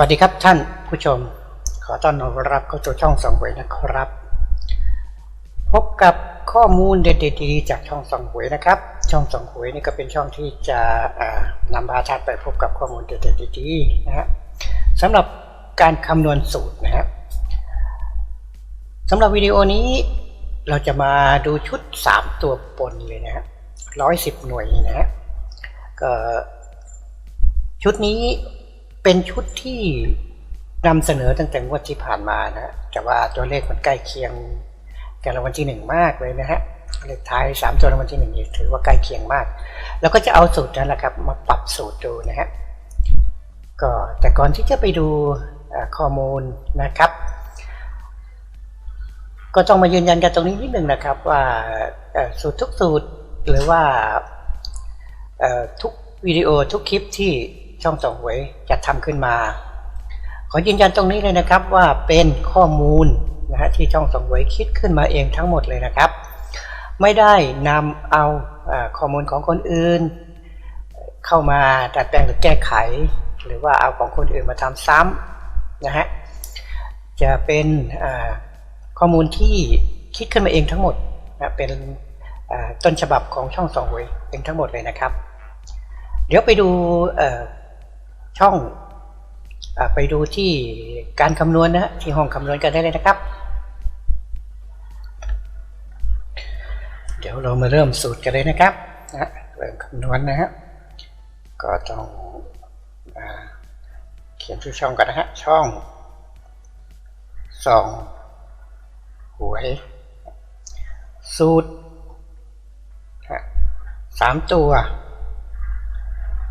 วัสดีครับท่านผู้ชม ขอต้อนรับเข้าสู่ช่องส่องหวยนะครับ พบกับข้อมูลเด็ดๆดีๆจากช่องส่องหวยนะครับ ช่องส่องหวยนี่ก็เป็นช่องที่จะนำพาท่านไปพบกับข้อมูลเด็ดๆดีๆนะฮะสำหรับการคำนวณสูตรนะครับสำหรับวิดีโอนี้เราจะมาดูชุด 3 ตัวปนเลยนะฮะร้อยสิบหน่วยนะฮะก็ชุดนี้ เป็นชุดที่นำเสนอตั้งแต่งวดที่ผ่านมานะฮะแต่ว่าตัวเลขมันใกล้เคียงกับรางวัลที่หนึ่งมากเลยนะฮะเลขท้ายสามตัวรางวัลที่หนึ่งถือว่าใกล้เคียงมาก แล้วก็จะเอาสูตรนั้นแหละครับมาปรับสูตรดูนะฮะก็แต่ก่อนที่จะไปดูอ่าข้อมูลนะครับ ก็ต้องมายืนยันกันตรงนี้นิดหนึ่งนะครับว่าสูตรทุกสูตรหรือว่าทุกวิดีโอทุกคลิปที่ ช่องส่องหวยจะทำขึ้นมา ขอยืนยันตรงนี้เลยนะครับว่าเป็นข้อมูลนะฮะที่ช่องส่องหวยคิดขึ้นมาเองทั้งหมดเลยนะครับ ไม่ได้นำเอาเอ่อข้อมูลของคนอื่น เข้ามาดัดแปลงหรือแก้ไข หรือว่าเอาของคนอื่นมาทำซ้ำนะฮะจะเป็นข้อมูลที่คิดขึ้นมาเองทั้งหมดนะเป็นต้นฉบับของช่องสองหวยเองทั้งหมดเลยนะครับ เดี๋ยวไปดู ช่องอไปดูที่การคำนวณนะฮะที่ห้องคำนวณกันได้เลยนะครับ เดี๋ยวเรามาเริ่มสูตรกันเลยนะครับนะเริ่มคำนวณนะฮะก็ต้องอเขียนชื่อช่องกันนะฮะช่องสองหวย สูตรสามตัว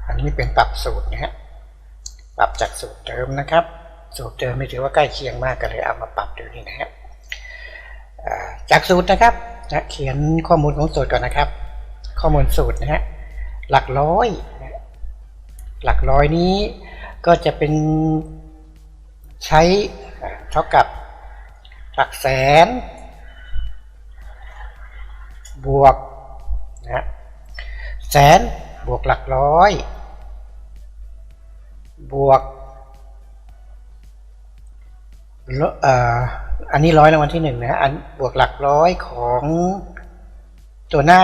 อันนี้เป็นปรับสูตรนะฮะ ปรับจากสูตรเดิมนะครับ สูตรเดิมไม่ถือว่าใกล้เคียงมากก็เลยเอามาปรับดูนี่นะฮะอ่าจากสูตรนะครับนะเขียนข้อมูลของสูตรก่อนนะครับ ข้อมูลสูตรนะฮะหลักร้อยนะหลักร้อยนี้ก็จะเป็นใช้อ่เท่ากับหลักแสน บวกนะฮะแสนบวกหลักร้อย บวกอันนี้ร้อยรางวัลที่หนึ่งนะฮะอันบวกหลักร้อยของตัวหน้า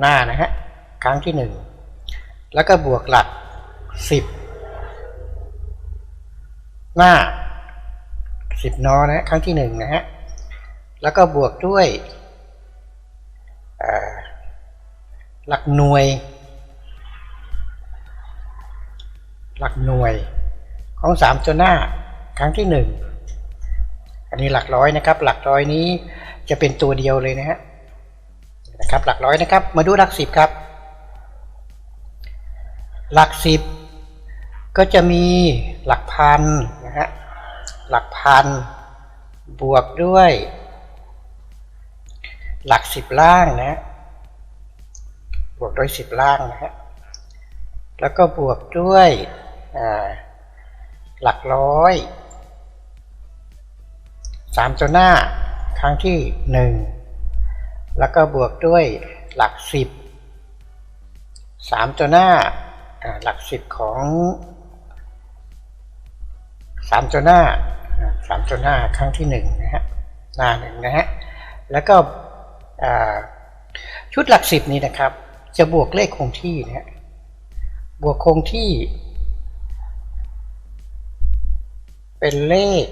หน้านะฮะครั้งที่หนึ่งแล้วก็บวกหลักสิบหน้าสิบนอนะฮะครั้งที่หนึ่งนะฮะแล้วก็บวกด้วยหลักหน่วย หลักหน่วยของสามตัวหน้าครั้งที่หนึ่งอันนี้หลักร้อยนะครับ หลักร้อยนี้จะเป็นตัวเดียวเลยนะฮะนะครับ หลักร้อยนะครับ มาดูหลักสิบครับ หลักสิบก็จะมีหลักพันนะฮะหลักพันบวกด้วย หลักสิบล่างนะฮะบวกด้วยสิบล่างนะฮะแล้วก็บวกด้วย หลักร้อยสามตัวหน้าครั้งที่หนึ่งแล้วก็บวกด้วยหลักสิบสามตัวหน้าอ่าหลักสิบของสามตัวหน้าอ่าสามตัวหน้าครั้งที่หนึ่งนะฮะหน้าหนึ่งนะฮะแล้วก็ชุดหลักสิบนี้นะครับ จะบวกเลขคงที่นะฮะบวกคงที่ เป็นเลข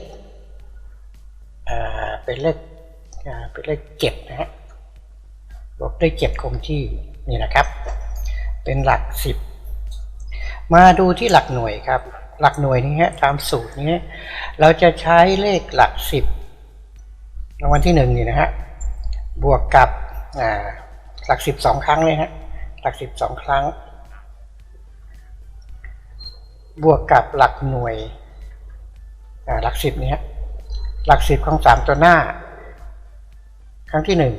เป็นเลขเป็นเลขเจ็ดนะฮะบวกด้วยเจ็ดคงที่นี่นะครับ เป็นหลักสิบมาดูที่หลักหน่วยครับ หลักหน่วยนี้ฮะตามสูตรนี้เราจะใช้เลขหลักสิบรางวัลที่หนึ่งนี่นะฮะบวกกับหลักสิบสองครั้งเลยฮะหลักสิบสองครั้ง บวกกับหลักหน่วย หลักสิบนี้หลักสิบของสามตัวหน้า ครั้งที่หนึ่ง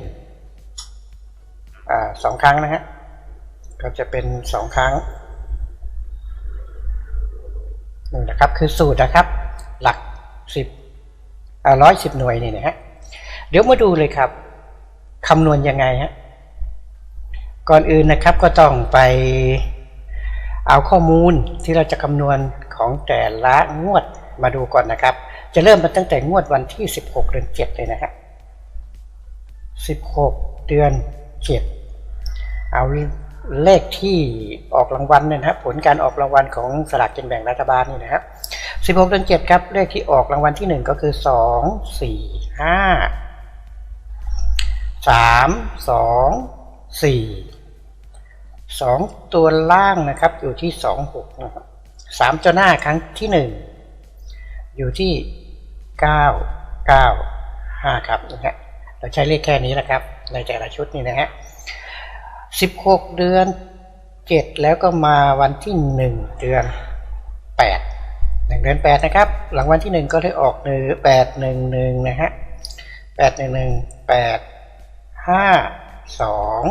อสองครั้งนะฮะก็จะเป็นสองครั้งนี่นะครับคือสูตรนะครับ หลักสิบร้อยสิบหน่วยนี่นะฮะเดี๋ยวมาดูเลยครับคำนวณยังไงฮะก่อนอื่นนะครับก็ต้องไปเอาข้อมูลที่เราจะคำนวณของแต่ละงวด มาดูก่อนนะครับ จะเริ่มมาตั้งแต่งวดวันที่ 16 เดือน 7 เลยนะฮะ16 เดือน 7 เอาเลขที่ออกรางวัลเนี่ยนะครับ ผลการออกรางวัลของสลากกินแบ่งรัฐบาลนี่นะครับ 16 เดือน 7 ครับ เลขที่ออกรางวัลที่ 1 ก็คือ 2 4 5 3 2 4สองตัวล่างนะครับอยู่ที่สองหกนะครับสามตัวหน้าครั้งที่หนึ่ง อยู่ที่เก้าเก้าห้าครับนะฮะเราใช้เลขแค่นี้แหละครับ ในแต่ละชุดนี่นะฮะสิบหกเดือนเจ็ดแล้วก็มาวันที่หนึ่งเดือนแปดหนึ่งเดือนแปดนะครับ หลังวันที่หนึ่งก็ได้ออกหนึ่งแปดหนึ่งหนึ่งนะฮะแปดหนึ่งหนึ่งแปดห้าสอง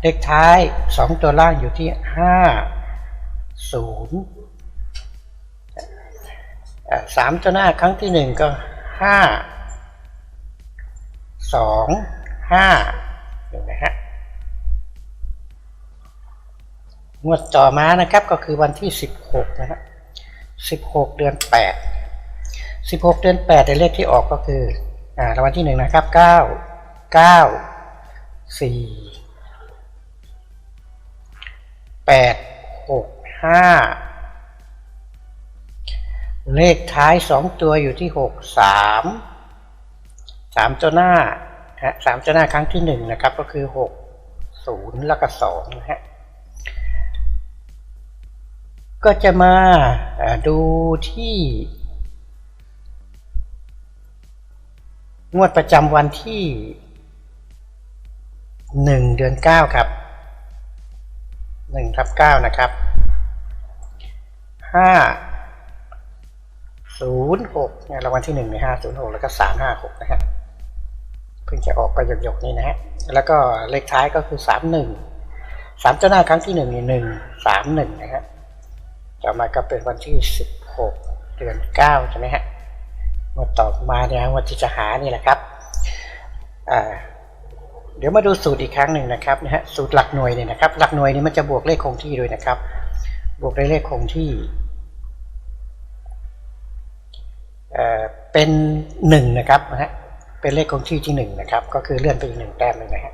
เลขท้ายสองตัวล่างอยู่ที่ห้าศูนย์ สามตัวหน้าครั้งที่หนึ่งก็ห้าสองห้าเห็นไหมฮะงวดต่อมานะครับก็คือวันที่สิบหกนะฮะสิบหกเดือนแปดสิบหกเดือนแปดในเลขที่ออกก็คืออ่ารางวัลที่หนึ่งนะครับเก้าเก้าสี่แปดหกห้า เลขท้ายสองตัวอยู่ที่หกสามสามตัวหน้าฮะสามตัวหน้าครั้งที่หนึ่งนะครับ ก็คือหกศูนย์แล้วก็สองนะฮะก็จะมาดูที่ งวดประจำวันที่หนึ่งเดือนเก้าครับหนึ่งทับเก้านะครับห้า ศูนย์หกเนี่ยรางวัลที่หนึ่งในห้าศูนย์หกแล้วก็สามห้าหกนะฮะเพิ่งจะออกไปหยกๆนี่นะฮะแล้วก็เลขท้ายก็คือสามหนึ่งสามเจ้าหน้าครั้งที่หนึ่งนี่หนึ่งสามหนึ่งนะฮะต่อมาก็เป็นวันที่สิบหกเดือนเก้าใช่ไหมฮะมาต่อมาเนี่ยวันที่จะหานี่แหละครับอ่าเดี๋ยวมาดูสูตรอีกครั้งหนึ่งนะครับนะฮะสูตรหลักหน่วยเนี่ยนะครับ หลักหน่วยนี้มันจะบวกเลขคงที่ด้วยนะครับ บวกด้วยเลขคงที่ เป็นหนึ่งนะครับนะฮะเป็นเลขคงที่ที่หนึ่งนะครับ ก็คือเลื่อนไปอีกหนึ่งแต้มหนึ่งนะฮะ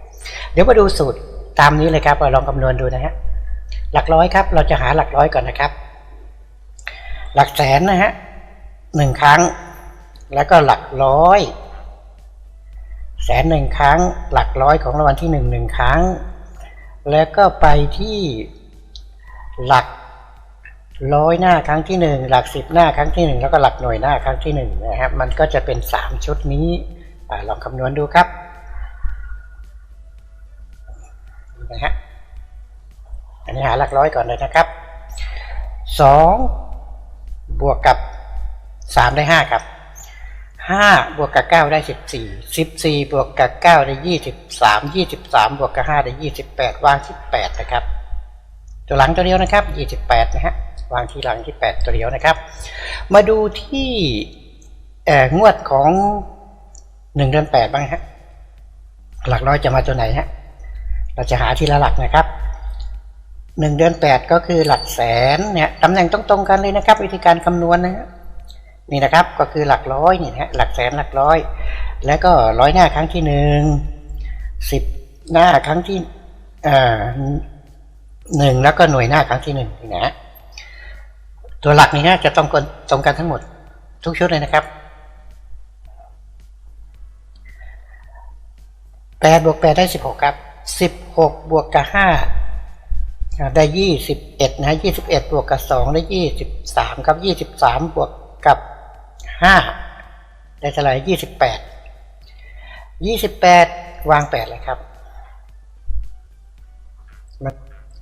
เดี๋ยวมาดูสูตรตามนี้เลยครับเราลองคำนวณดูนะฮะหลักร้อยครับ เราจะหาหลักร้อยก่อนนะครับ หลักแสนนะฮะหนึ่งครั้ง แล้วก็หลักร้อยแสนหนึ่งครั้ง หลักร้อยของรางวัลที่หนึ่งหนึ่งครั้ง แล้วก็ไปที่หลัก ร้อยหน้าครั้งที่หนึ่งหลักสิบหน้าครั้งที่หนึ่งแล้วก็หลักหน่วยหน้าครั้งที่หนึ่งนะครับมันก็จะเป็นสามชุดนี้อลองคำนวณดูครับนะฮะอันนี้หาหลักร้อยก่อนเลยนะครับสองบวกกับสามได้ห้าครับห้าบวกกับเก้าได้สิบสี่สิบสี่บวกกับเก้าได้ยี่สิบสามยี่สิบสามบวกกับห้าได้ยี่สิบแปดวางที่แปดนะครับ ตัวหลังตัวเดียวนะครับยี่สิบแปดนะฮะ วางที่หลังที่แปดตัวเดียวนะครับ มาดูที่เอ่องวดของหนึ่งเดือนแปดบ้างฮะหลักร้อยจะมาตัวไหนฮะเราจะหาทีละหลักนะครับหนึ่งเดือนแปดก็คือหลักแสนเนี่ยตำแหน่งตรงๆกันเลยนะครับ วิธีการคำนวณนะฮะนี่นะครับก็คือหลักร้อยนี่ฮะหลักแสนหลักร้อย แล้วก็ร้อยหน้าครั้งที่หนึ่งสิบหน้าครั้งที่อ่อหนึ่งแล้วก็หน่วยหน้าครั้งที่หนึ่งนะฮะ ตัวหลักนี่นะจะต้องกันตรงกันทั้งหมดทุกชุดเลยนะครับแปดบวกแปดได้สิบหกครับสิบหกบวกกับห้าได้ยี่สิบเอ็ดนะยี่สิบเอ็ดบวกกับสองได้ยี่สิบสามครับยี่สิบสามบวกกับห้าได้เท่าไหร่ยี่สิบแปดยี่สิบแปดวางแปดเลยครับ มัน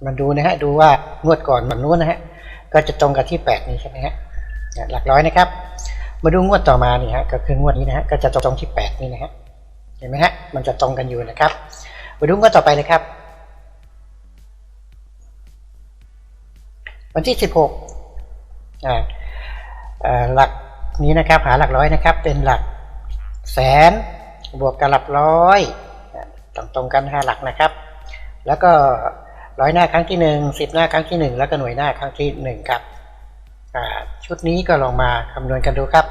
มันดูนะฮะ ดูว่างวดก่อนมันนู้นนะฮะ ก็จะตรงกับที่แปดนี้ใช่ไหมฮะหลักร้อยนะครับ มาดูงวดต่อมานี่ฮะก็คืองวดนี้นะฮะก็จะตรงที่แปดนี่นะฮะเห็นไหมฮะมันจะตรงกันอยู่นะครับ มาดูงวดต่อไปเลยครับ วันที่สิบหกอ่าหลักนี้นะครับหาหลักร้อยนะครับ เป็นหลักแสนบวกกับหลักร้อยตรงตรงกันห้าหลักนะครับ แล้วก็ ร้อยหน้าครั้งที่หนึ่งสิบหน้าครั้งที่หนึ่งแล้วก็หน่วยหน้าครั้งที่หนึ่งครับชุดนี้ก็ลองมาคำนวณกันดูครับ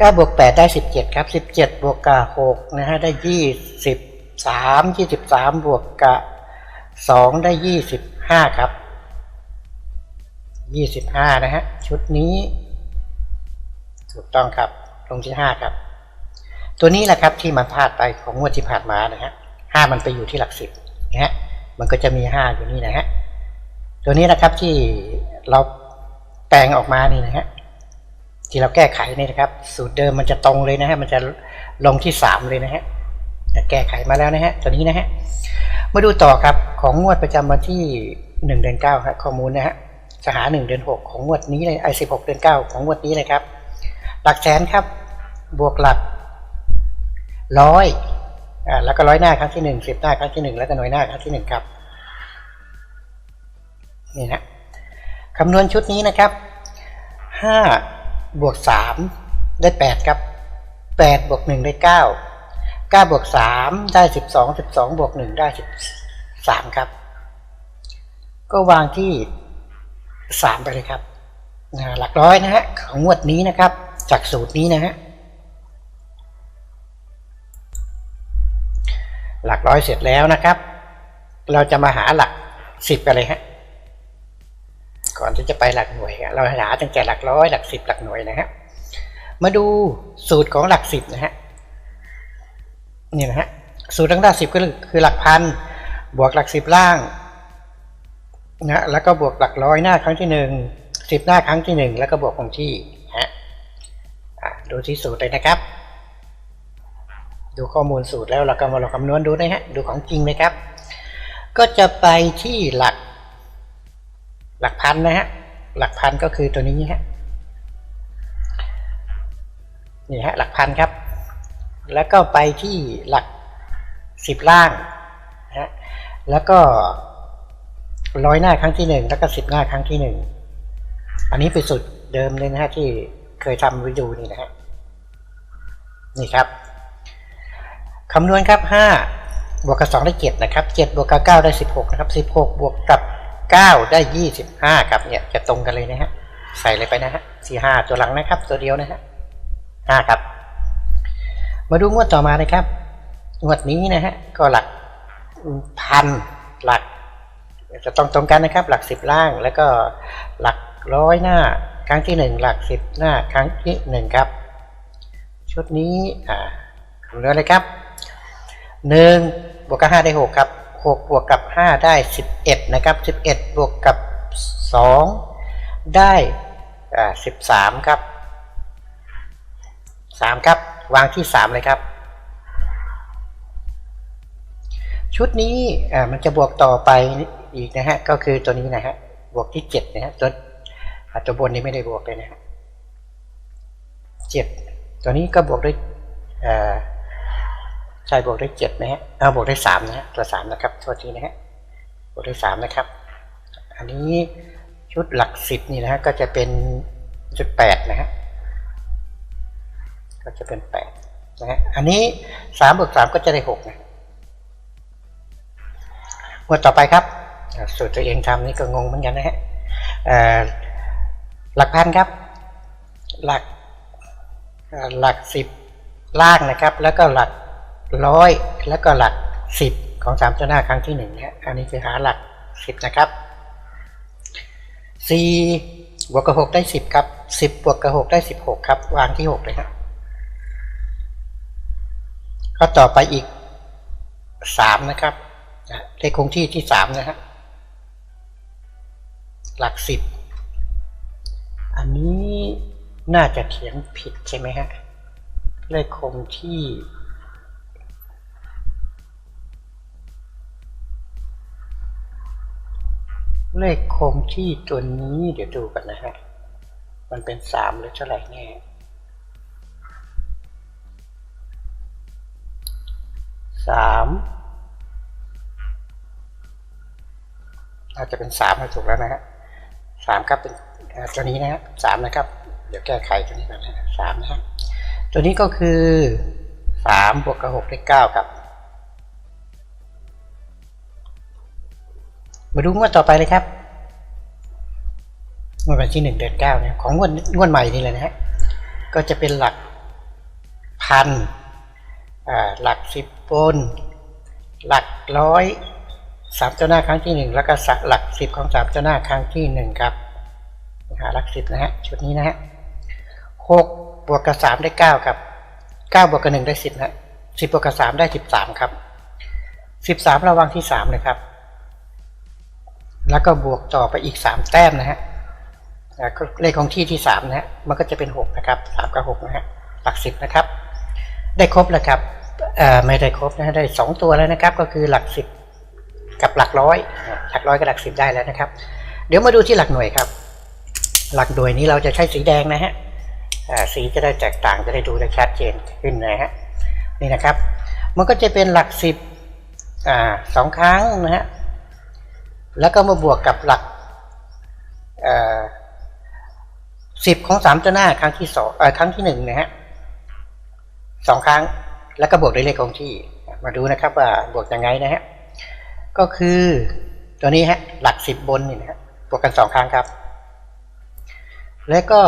9บวก8ได้ 17 ครับ 17 บวกกับ6นะฮะได้ 23 23 บวกกับ2ได้ 25 ครับ 25 นะฮะ ชุดนี้ ถูกต้องครับตรงที่ 5 ครับ ตัวนี้แหละครับที่มันพลาดไปของงวดที่ผ่านมานะฮะ 5 มันไปอยู่ที่หลักสิบนะฮะ มันก็จะมี5อยู่นี่นะฮะตัวนี้นะครับที่เราแปลงออกมานี่นะฮะที่เราแก้ไขนี่นะครับ สูตรเดิมมันจะตรงเลยนะฮะมันจะลงที่3เลยนะฮะแก้ไขมาแล้วนะฮะตัวนี้นะฮะมาดูต่อครับของงวดประจำวันที่1เดือน9ครับข้อมูลนะฮะจะหา1เดือน6ของงวดนี้เลยไอ้16เดือน9ของงวดนี้เลยครับ หลักแสนครับ บวกหลักร้อย อ่าแล้วก็ร้อยหน้าครั้งที่หนึ่งสิบหน้าครั้งที่หนึ่งแล้วก็หน่วยหน้าครั้งที่หนึ่งครับนี่นะคำนวณชุดนี้นะครับห้าบวกสามได้แปดครับแปดบวกหนึ่งได้เก้าเก้าบวกสามได้สิบสองสิบสองบวกหนึ่งได้สิบสามครับ ก็วางที่สามไปเลยครับหลักร้อยนะฮะของงวดนี้นะครับ จากสูตรนี้นะฮะ หลักร้อยเสร็จแล้วนะครับ เราจะมาหาหลักสิบกันเลยฮะก่อนที่จะไปหลักหน่วย เราหาตั้งแต่หลักร้อยหลักสิบหลักหน่วยนะฮะมาดูสูตรของหลักสิบนะฮะนี่นะฮะสูตรทั้งหลักสิบก็คือหลักพันบวกหลักสิบล่างนะแล้วก็บวกหลักร้อยหน้าครั้งที่หนึ่งสิบหน้าครั้งที่หนึ่งแล้วก็บวกคงที่ฮะดูที่สูตรเลยนะครับ ดูข้อมูลสูตรแล้วเราก็มาลองคำนวณดูนะฮะดูของจริงเลยครับ ก็จะไปที่หลัก หลักพันนะฮะหลักพันก็คือตัวนี้ฮะนี่ฮะหลักพันครับ แล้วก็ไปที่หลักสิบล่างนะฮะแล้วก็ร้อยหน้าครั้งที่หนึ่งแล้วก็สิบหน้าครั้งที่หนึ่งอันนี้เป็นสูตรเดิมเลยนะฮะที่เคยทำวิดีโอนี่นะฮะนี่ครับ คำนวณครับ5บวกกับ2ได้7นะครับ7บวกกับ9ได้ 16นะครับ16 บวกกับ 9 ได้ 25 ครับเนี่ยจะตรงกันเลยนะฮะใส่เลยไปนะฮะ45ตัวหลังนะครับ ตัวเดียวนะฮะ5ครับ มาดูงวดต่อมาเลยครับ งวดนี้นะฮะก็หลักพันหลัก จะต้องตรงกันนะครับ หลัก 10 ล่างแล้วก็หลักร้อยหน้าครั้งที่ 1 หลัก 10 หน้าครั้งที่ 1 ครับ ชุดนี้อ่าคำนวณเลยครับ หนึ่งบวกกับห้าได้หกครับหกบวกกับห้าได้สิบเอ็ดนะครับสิบเอ็ดบวกกับสองได้สิบสามครับสามครับ วางที่สามเลยครับ ชุดนี้มันจะบวกต่อไปอีกนะฮะ ก็คือตัวนี้นะฮะ บวกที่เจ็ดนะฮะตัวตัวบนนี้ไม่ได้บวกเลยนะฮะเจ็ดตัวนี้ก็บวกด้วยอ่า ใช่บวกได้เจ็ดนะฮะเอาบวกได้สามนะฮะตัวสามนะครับโทษทีนะฮะบวกได้สามนะครับ อันนี้ชุดหลักสิบนี่นะฮะก็จะเป็นจุดแปดนะฮะก็จะเป็นแปดนะฮะอันนี้สามบวกสามก็จะได้หกนะงวดต่อไปครับ สูตรตัวเองทำนี่ก็งงเหมือนกันนะฮะหลักพันครับ หลักหลักสิบล่างนะครับ แล้วก็หลัก ร้อยแล้วก็หลักสิบของสามตัวหน้าครั้งที่หนึ่งนะอันนี้คือหาหลักสิบนะครับสี่บวกกับหกได้สิบครับสิบบวกกับหกได้สิบหกครับ วางที่หกเลยครับก็ต่อไปอีกสามนะครับเลขคงที่ที่สามนะฮะหลักสิบอันนี้น่าจะเขียนผิดใช่ไหมฮะเลขคงที่ เลขคงที่ตัวนี้เดี๋ยวดูกันนะฮะ มันเป็นสามหรือเท่าไหร่แน่สามอาจจะเป็นสามถูกแล้วนะฮะสามครับเป็นตัวนี้นะฮะสามนะครับ เดี๋ยวแก้ไขตัวนี้ก่อนนะฮะสามนะฮะตัวนี้ก็คือสามบวกกับหกได้เก้าครับ มาดูงวดต่อไปเลยครับงวดวันที่หนึ่งเดือนเก้าเนี่ยของงวดงวดใหม่นี่เลยนะฮะก็จะเป็นหลักพันหลักสิบบน หลักร้อยสามเจ้าหน้าครั้งที่หนึ่งแล้วก็หลักสิบของสามเจ้าหน้าครั้งที่หนึ่งครับหาหลักสิบนะฮะชุดนี้นะฮะหกบวกกับสามได้เก้าครับเก้าบวกกับหนึ่งได้สิบนะสิบบวกกับสามได้สิบสามครับสิบสามระวังที่สามเลยครับ แล้วก็บวกต่อไปอีกสามแต้มนะฮะเลขของที่ที่สามนะฮะ มันก็จะเป็นหกนะครับสามกับหกนะฮะ หลักสิบนะครับ ได้ครบแล้วครับไม่ได้ครบนะฮะได้สองตัวแล้วนะครับ ก็คือหลักสิบกับหลักร้อย หลักร้อยกับหลักสิบได้แล้วนะครับ เดี๋ยวมาดูที่หลักหน่วยครับ หลักหน่วยนี้เราจะใช้สีแดงนะฮะสีจะได้แตกต่างจะได้ดูได้ชัดเจนขึ้นนะฮะ นี่นะครับ มันก็จะเป็นหลักสิบสองครั้งนะฮะ แล้วก็มาบวกกับหลักสิบของสามตัวหน้าครั้งที่สองครั้งที่หนึ่งนะฮะสองครั้งแล้วก็บวกด้วยเลขคงที่ มาดูนะครับว่าบวกยังไงนะฮะก็คือตัวนี้ฮะหลักสิบบนนี่นะฮะบวกกันสองครั้งครับ แล้วก็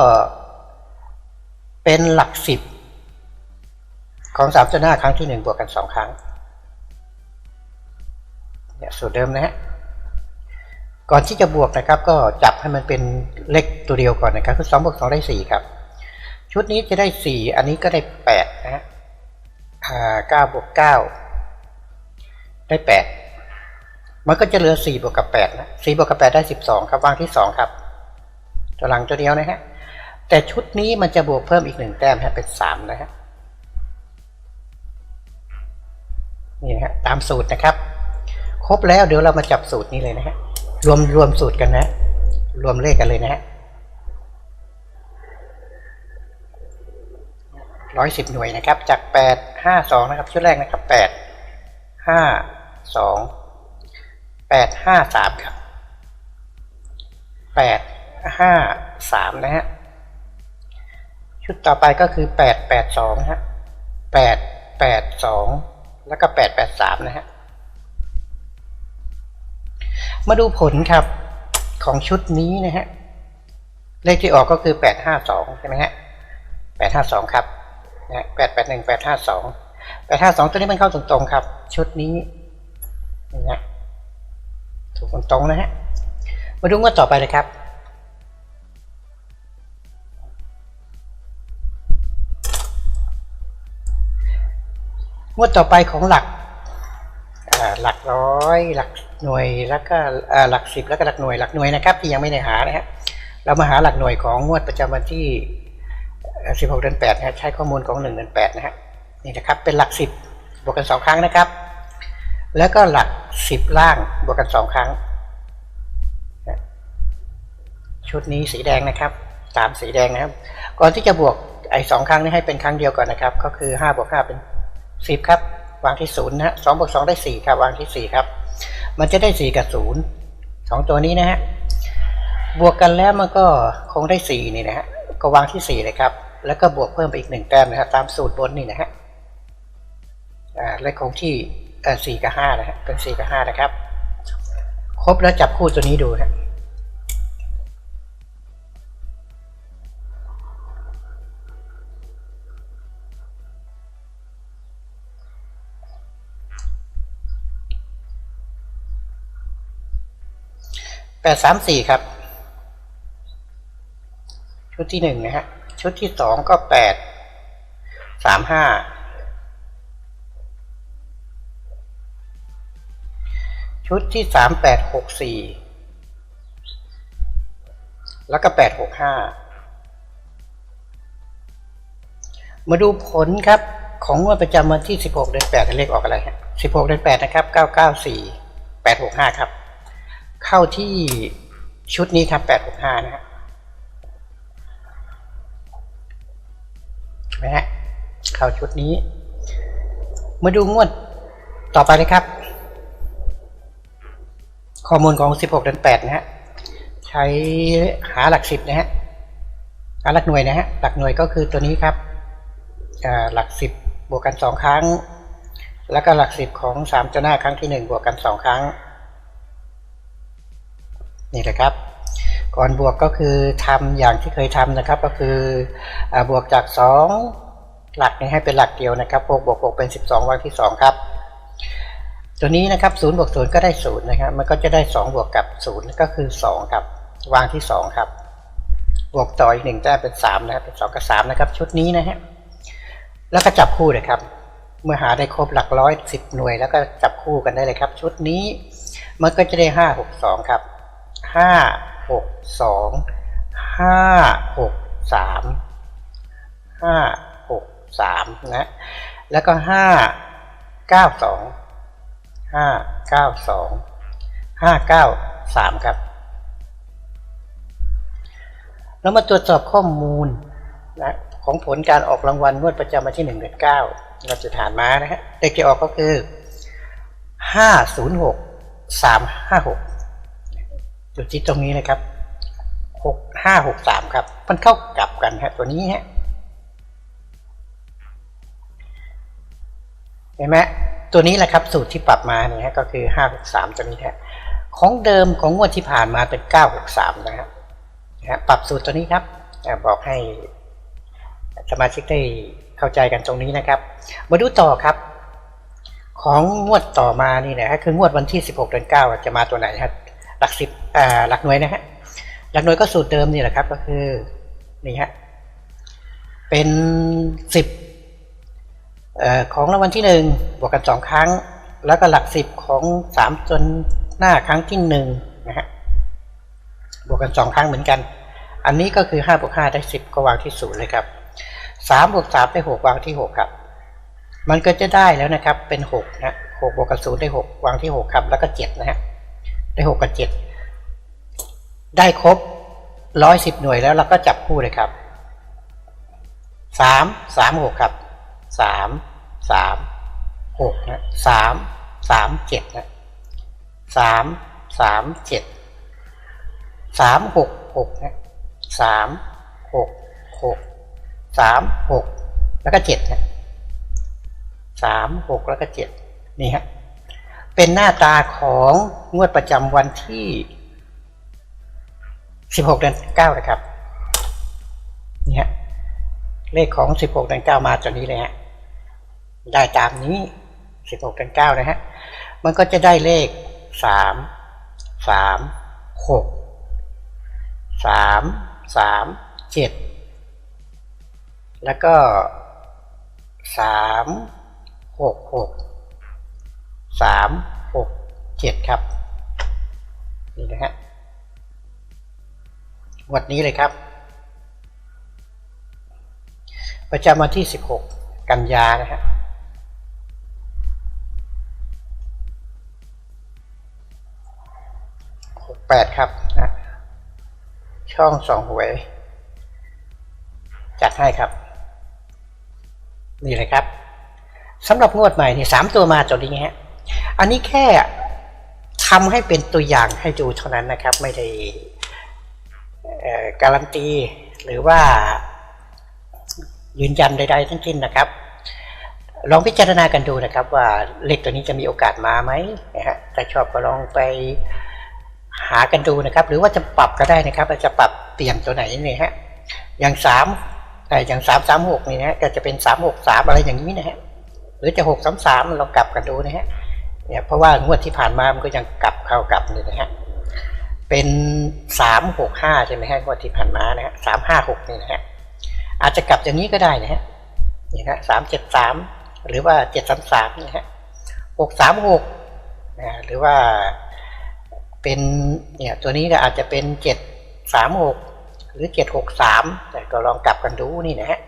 เป็นหลักสิบของสามตัวหน้าครั้งที่หนึ่งบวกกันสองครั้งเนี่ยสูตรเดิมนะฮะ ก่อนที่จะบวกนะครับ ก็จับให้มันเป็นเลขตัวเดียวก่อนนะครับคือสองบวกสองได้สี่ครับ ชุดนี้จะได้สี่อันนี้ก็ได้แปดนะฮะเก้าบวกเก้าได้แปดมันก็จะเหลือสี่บวกกับแปดนะสี่บวกกับแปดได้สิบสองครับวางที่สองครับตัวหลังตัวเดียวนะฮะแต่ชุดนี้มันจะบวกเพิ่มอีกหนึ่งแต้มฮะเป็นสามนะฮะนี่นะฮะตามสูตรนะครับ ครบแล้วเดี๋ยวเรามาจับสูตรนี้เลยนะฮะ รวมรวมสูตรกันนะ รวมเลขกันเลยนะร้อยสิบหน่วยนะครับ จากแปดห้าสองนะครับ ชุดแรกนะครับแปดห้าสองแปดห้าสามครับแปดห้าสามนะฮะชุดต่อไปก็คือแปดแปดสองฮะแปดแปดสองแล้วก็แปดแปดสามนะฮะ มาดูผลครับของชุดนี้นะฮะ เลขที่ออกก็คือแปดห้าสองใช่ไหมฮะแปดห้าสองครับนะแปดแปดหนึ่งแปดห้าสองแปดห้าสองตัวนี้มันเข้าตรงๆครับ ชุดนี้นี่นะถูกตรงๆนะฮะ มาดูงวดต่อไปเลยครับงวดต่อไปของหลักหลักร้อยหลัก หน่วยแล้วก็หลักสิบแล้วก็หลักหน่วยหลักหน่วยนะครับ ที่ยังไม่ได้หานะฮะเรามาหาหลักหน่วยของงวดประจำวันที่ 16 เดือน8นะฮะใช้ข้อมูลของ 1 เดือน8นะฮะนี่นะครับเป็นหลักสิบบวกกันสองครั้งนะครับ แล้วก็หลักสิบล่างบวกกันสองครั้ง ชุดนี้สีแดงนะครับตามสีแดงนะครับ ก่อนที่จะบวกไอ้สองครั้งนี้ให้เป็นครั้งเดียวก่อนนะครับ ก็คือห้าบวกห้าเป็นสิบครับ วางที่ศูนย์นะฮะสองบวกสองได้สี่ครับวางที่สี่ครับ มันจะได้สี่กับศูนย์สองตัวนี้นะฮะบวกกันแล้วมันก็คงได้สี่นี่นะฮะก็วางที่สี่เลยครับ แล้วก็บวกเพิ่มไปอีกหนึ่งแต้มนะครับตามสูตรบนนี่นะฮะอ่าเลขคงที่อ่าสี่กับห้านะฮะเป็นสี่กับห้านะครับ ครบแล้วจับคู่ตัวนี้ดูฮะ แปดสามสี่ครับ ชุดที่หนึ่งนะฮะ ชุดที่สองก็แปดสามห้าชุดที่สามแปดหกสี่แล้วก็แปดหกห้ามาดูผลครับของงวดประจำวันที่สิบหกเดือนแปดเลขออกอะไรฮะสิบหกเดือนแปดนะครับเก้าเก้าสี่แปดหกห้าครับ เข้าที่ชุดนี้ครับแปดหกห้านะฮะเห็นไหมฮะเข้าชุดนี้ มาดูงวดต่อไปเลยครับ ข้อมูลของ 16เดือน8นะฮะ ใช้หาหลักสิบนะฮะหาหลักหน่วยนะฮะ หลักหน่วยก็คือตัวนี้ครับ หลักสิบบวกกันสองครั้ง แล้วก็หลักสิบของสามเจ้าหน้าครั้งที่หนึ่งบวกกันสองครั้ง นี่แหละครับก่อนบวกก็คือทำอย่างที่เคยทำนะครับ ก็คืออบวกจาก 2 หลักนี้ให้เป็นหลักเดียวนะครับ6บวก6เป็น 12 วางที่ 2 ครับ ตัวนี้นะครับ0บวก0ก็ได้0นะครับมันก็จะได้ 2 บวกกับ 0 ก็คือ 2 ครับวางที่ 2 ครับ บวกต่ออีกหนึ่งแต้มเป็น 3 นะครับเป็น 2 กับ 3 นะครับ ชุดนี้นะฮะแล้วก็จับคู่เลยครับ เมื่อหาได้ครบหลักร้อยสิบหน่วย แล้วก็จับคู่กันได้เลยครับ ชุดนี้มันก็จะได้ห้าหกสองครับ ห้าหกสองห้าหกสามห้าหกสามนะแล้วก็ห้าเก้าสองห้าเก้าสองห้าเก้าสามครับแล้วมาตรวจสอบข้อมูลนะของผลการออกรางวัลงวดประจำวันที่หนึ่งเดือนเก้างวดสุดฐานมานะฮะเลขที่ออกก็คือห้าศูนย์หกสามห้าหก จุดที่ตรงนี้นะครับหกห้าหกสามครับ มันเข้ากลับกันฮะตัวนี้ฮะเห็นไหมตัวนี้แหละครับสูตรที่ปรับมาเนี่ยฮะก็คือห้าหกสามตัวนี้ฮะของเดิมของงวดที่ผ่านมาเป็นเก้าหกสามนะฮะนะฮะปรับสูตรตัวนี้ครับบอกให้สมาชิกได้เข้าใจกันตรงนี้นะครับ มาดูต่อครับ ของงวดต่อมานี่นะฮะคืองวดวันที่ 16เดือน9จะมาตัวไหนครับ หลักสิบอ่าหลักหน่วยนะฮะหลักหน่วยก็สูตรเดิมนี่แหละครับ ก็คือนี่ฮะเป็นสิบของรางวัลที่หนึ่งบวกกันสองครั้ง แล้วก็หลักสิบของสามจนหน้าครั้งที่หนึ่งนะฮะบวกกันสองครั้งเหมือนกัน อันนี้ก็คือห้าบวกห้าได้สิบก็วางที่ศูนย์เลยครับสามบวกสามได้หกวางที่หกครับ มันก็จะได้แล้วนะครับเป็นหกนะหกบวกกับศูนย์ได้หกวางที่หกครับ แล้วก็เจ็ดนะฮะ ได้หกกับเจ็ดได้ครบร้อยสิบหน่วยแล้วเราก็จับคู่เลยครับสามสามหกครับสามสามหกนะสามสามเจ็ดนะสามสามเจ็ดสามหกหกนะสามหกหกสามหกแล้วก็เจ็ดนะสามหกแล้วก็เจ็ดนี่ฮะ เป็นหน้าตาของงวดประจำวันที่สิบหกเดือนเก้านะครับนี่ฮะเลขของสิบหกเดือนเก้ามาจากนี้เลยฮะได้ตามนี้สิบหกเดือนเก้านะฮะมันก็จะได้เลขสามสามหกสามสามเจ็ดแล้วก็สามหกหก สามหกเจ็ดครับ นี่นะฮะงวันนี้เลยครับ ประจำวันที่สิบหกกันยานะฮะหกแปดครับนะช่องสองหวย จัดให้ครับ นี่เลยครับสำหรับงวดใหม่เนี่ยสามตัวมาตัวนี้ฮะ อันนี้แค่ทำให้เป็นตัวอย่างให้ดูเท่านั้นนะครับ ไม่ได้การันตี หรือว่ายืนยันใดๆทั้งสิ้นนะครับ ลองพิจารณากันดูนะครับ ว่าเลขตัวนี้จะมีโอกาสมาไหมนะฮะถ้าชอบก็ลองไปหากันดูนะครับ หรือว่าจะปรับก็ได้นะครับว่าจะปรับเปลี่ยนตัวไหนนี่ฮะอย่างสามแต่อย่างสามสามหกนี่นะฮะก็จะเป็นสามหกสามอะไรอย่างนี้นะฮะหรือจะหกสามสามลองกลับกันดูนะฮะ เนี่ยเพราะว่างวดที่ผ่านมามันก็ยังกลับเข้ากลับนี่นะฮะเป็นสามหกห้าใช่ไหมฮะงวดที่ผ่านมานะฮะสามห้าหกนี่นะฮะอาจจะกลับอย่างนี้ก็ได้นะฮะนี่นะสามเจ็ดสามหรือว่าเจ็ดสามสามนี่ฮะหกสามหกนะหรือว่าเป็นเนี่ยตัวนี้ก็อาจจะเป็นเจ็ดสามหกหรือเจ็ดหกสามแต่ก็ลองกลับกันดูนี่นะฮะ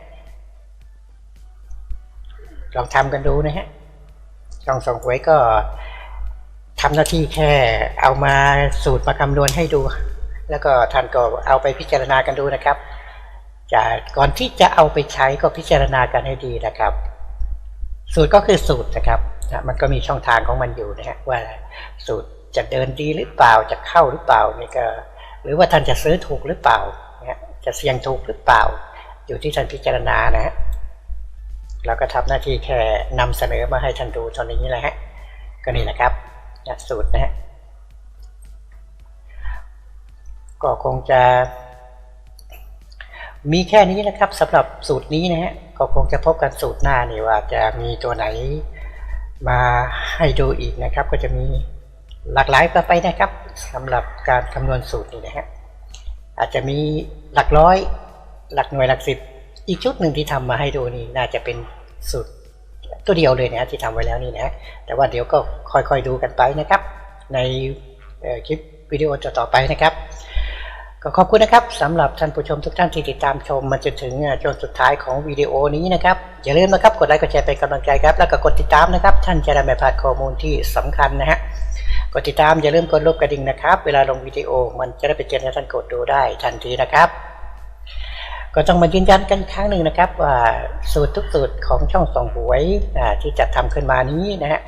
ลองทำกันดูนะฮะ ช่องส่องหวยก็ทำหน้าที่แค่เอามาสูตรมาคำนวณให้ดู แล้วก็ท่านก็เอาไปพิจารณากันดูนะครับจะก่อนที่จะเอาไปใช้ก็พิจารณากันให้ดีนะครับ สูตรก็คือสูตรนะครับมันก็มีช่องทางของมันอยู่นะฮะว่าสูตรจะเดินดีหรือเปล่าจะเข้าหรือเปล่านี่ก็ หรือว่าท่านจะซื้อถูกหรือเปล่านะจะเสี่ยงถูกหรือเปล่า อยู่ที่ท่านพิจารณานะฮะ เราก็ทำหน้าที่แค่นำเสนอมาให้ท่านดูเท่านี้แหละฮะก็นี่แหละครับนะสูตรนะฮะก็คงจะมีแค่นี้นะครับสำหรับสูตรนี้นะฮะก็คงจะพบกันสูตรหน้านี่ว่าจะมีตัวไหนมาให้ดูอีกนะครับ ก็จะมีหลากหลายกันไปนะครับสำหรับการคำนวณสูตรนี้นะฮะอาจจะมีหลักร้อย หลักหน่วยหลักสิบ อีกชุดหนึ่งที่ทำมาให้ดูนี่น่าจะเป็นสูตรตัวเดียวเลยนะที่ทำไว้แล้วนี่นะแต่ว่าเดี๋ยวก็ค่อยๆดูกันไปนะครับ ในคลิปวิดีโอต่อๆไปนะครับ ก็ขอบคุณนะครับสำหรับท่านผู้ชมทุกท่านที่ติดตามชมมาจนถึงช่วงสุดท้ายของวิดีโอนี้นะครับอย่าลืมนะครับกดไลค์กดแชร์เป็นกำลังใจครับแล้วก็กดติดตามนะครับ ท่านจะได้ไม่พลาดข้อมูลที่สำคัญนะฮะกดติดตามอย่าลืมกดรูปกระดิ่งนะครับ เวลาลงวิดีโอมันจะได้ไปแจ้งให้ท่านกดดูได้ทันทีนะครับ ก็ต้องมายืนยันกันครั้งหนึ่งนะครับ ว่าสูตรทุกสูตรของช่องส่องหวยที่จัดทำขึ้นมานี้นะฮะ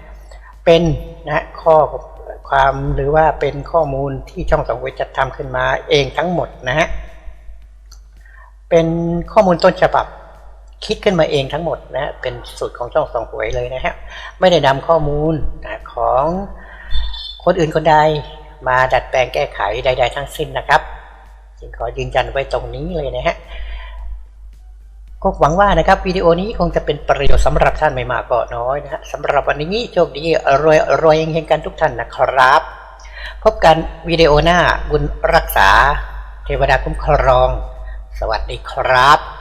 เป็นนะฮะข้อความหรือว่าเป็นข้อมูลที่ช่องส่องหวยจัดทำขึ้นมาเองทั้งหมดนะฮะเป็นข้อมูลต้นฉบับคิดขึ้นมาเองทั้งหมดนะฮะเป็นสูตรของช่องส่องหวยเลยนะฮะไม่ได้นำข้อมูลนะของคนอื่นคนใดมาดัดแปลงแก้ไขใด ๆ ทั้งสิ้นนะครับจึงขอยืนยันไว้ตรงนี้เลยนะฮะ ก็หวังว่านะครับวิดีโอนี้คงจะเป็นประโยชน์สำหรับท่านไม่มากก็น้อยนะฮะสำหรับวันนี้โชคดีรวยรวยเฮงๆกันทุกท่านนะครับ พบกันวิดีโอหน้าบุญรักษา เทวดาคุ้มครอง สวัสดีครับ